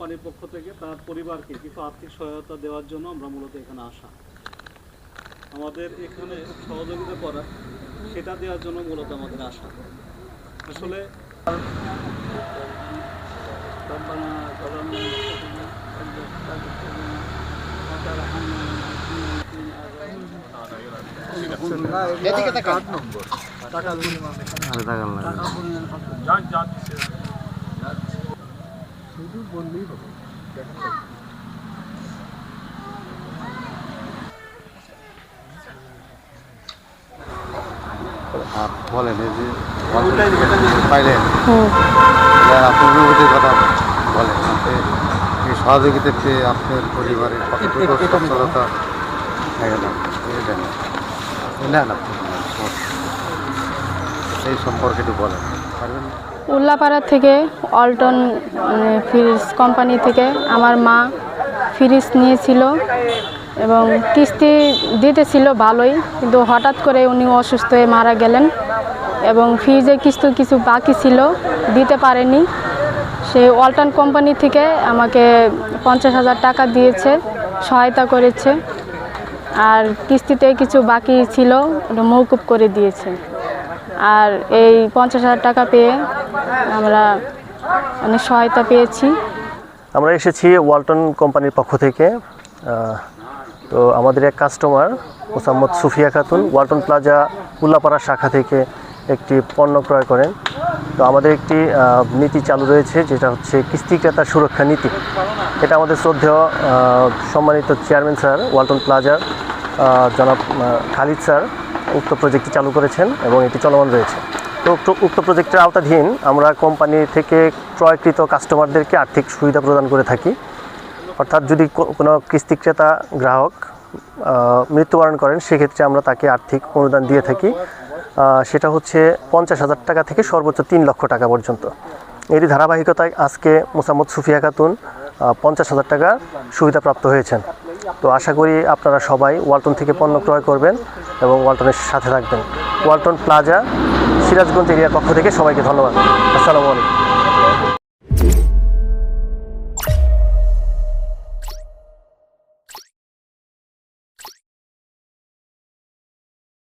কোম্পানির পক্ষ থেকে তার পরিবারকে কিছু আর্থিক সহায়তা দেওয়ার জন্য আমরা মূলত এখানে আসা। আমাদের এখানে সহযোগিতা করা সেটা দেওয়ার জন্য মূলত আমাদের আসা। আসলে আর বলেন এই যে পাইলেন এবার আপনার অনুভূতির কথা বলেন আপনি এই সহযোগিতা পেয়ে আপনার পরিবারের কতটুকু সচ্ছলতা হয়ে গেল এই দেন না না এই সম্পর্কে একটু বলেন পারবেন উল্লাপাড়া থেকে অল্টন মানে, ফ্রিজ কোম্পানি থেকে আমার মা ফ্রিজ নিয়েছিল এবং কিস্তি দিতেছিল ভালোই কিন্তু হঠাৎ করে উনি অসুস্থ হয়ে মারা গেলেন এবং ফ্রিজের কিস্তি কিছু বাকি ছিল দিতে পারেনি। সেই অল্টন কোম্পানি থেকে আমাকে পঞ্চাশ হাজার টাকা দিয়েছে সহায়তা করেছে। আর কিস্তিতে কিছু বাকি ছিল মৌকুব করে দিয়েছে। আর এই পঞ্চাশ হাজার টাকা পেয়ে আমরা অনেক সহায়তা পেয়েছি। আমরা এসেছি ওয়ালটন কোম্পানির পক্ষ থেকে। তো আমাদের এক customer Mosammat Sufia Khatun, Walton plaza Ullapara শাখা থেকে একটি পণ্য ক্রয় করেন। তো আমাদের একটি নীতি চালু রয়েছে, যেটা হচ্ছে কিস্তি ক্রেতার সুরক্ষা নীতি। এটা আমাদের শ্রদ্ধেয় সম্মানিত চেয়ারম্যান স্যার ওয়ালটন প্লাজার জনাব খালিদ স্যার উক্ত প্রজেক্টটি চালু করেছেন এবং এটি চলমান রয়েছে। তো উক্ত- প্রজেক্টের আওতাধীন আমরা কোম্পানি থেকে ক্রয়কৃত কাস্টমারদেরকে আর্থিক সুবিধা প্রদান করে থাকি। অর্থাৎ যদি কোনো কিস্তি ক্রেতা গ্রাহক মৃত্যুবরণ করেন, সেক্ষেত্রে আমরা তাকে আর্থিক অনুদান দিয়ে থাকি। সেটা হচ্ছে পঞ্চাশ হাজার টাকা থেকে সর্বোচ্চ তিন লক্ষ টাকা পর্যন্ত। এরই ধারাবাহিকতায় আজকে মোসাম্মদ সুফিয়া খাতুন পঞ্চাশ হাজার টাকা সুবিধাপ্রাপ্ত হয়েছেন। তো আশা করি আপনারা সবাই ওয়ালটন থেকে পণ্য ক্রয় করবেন। এবং ওয়ালটনের সাথে থাকবেন। ওয়ালটন প্লাজা সিরাজগঞ্জ এরিয়ার পক্ষ থেকে সবাইকে ধন্যবাদ। আসসালামু আলাইকুম।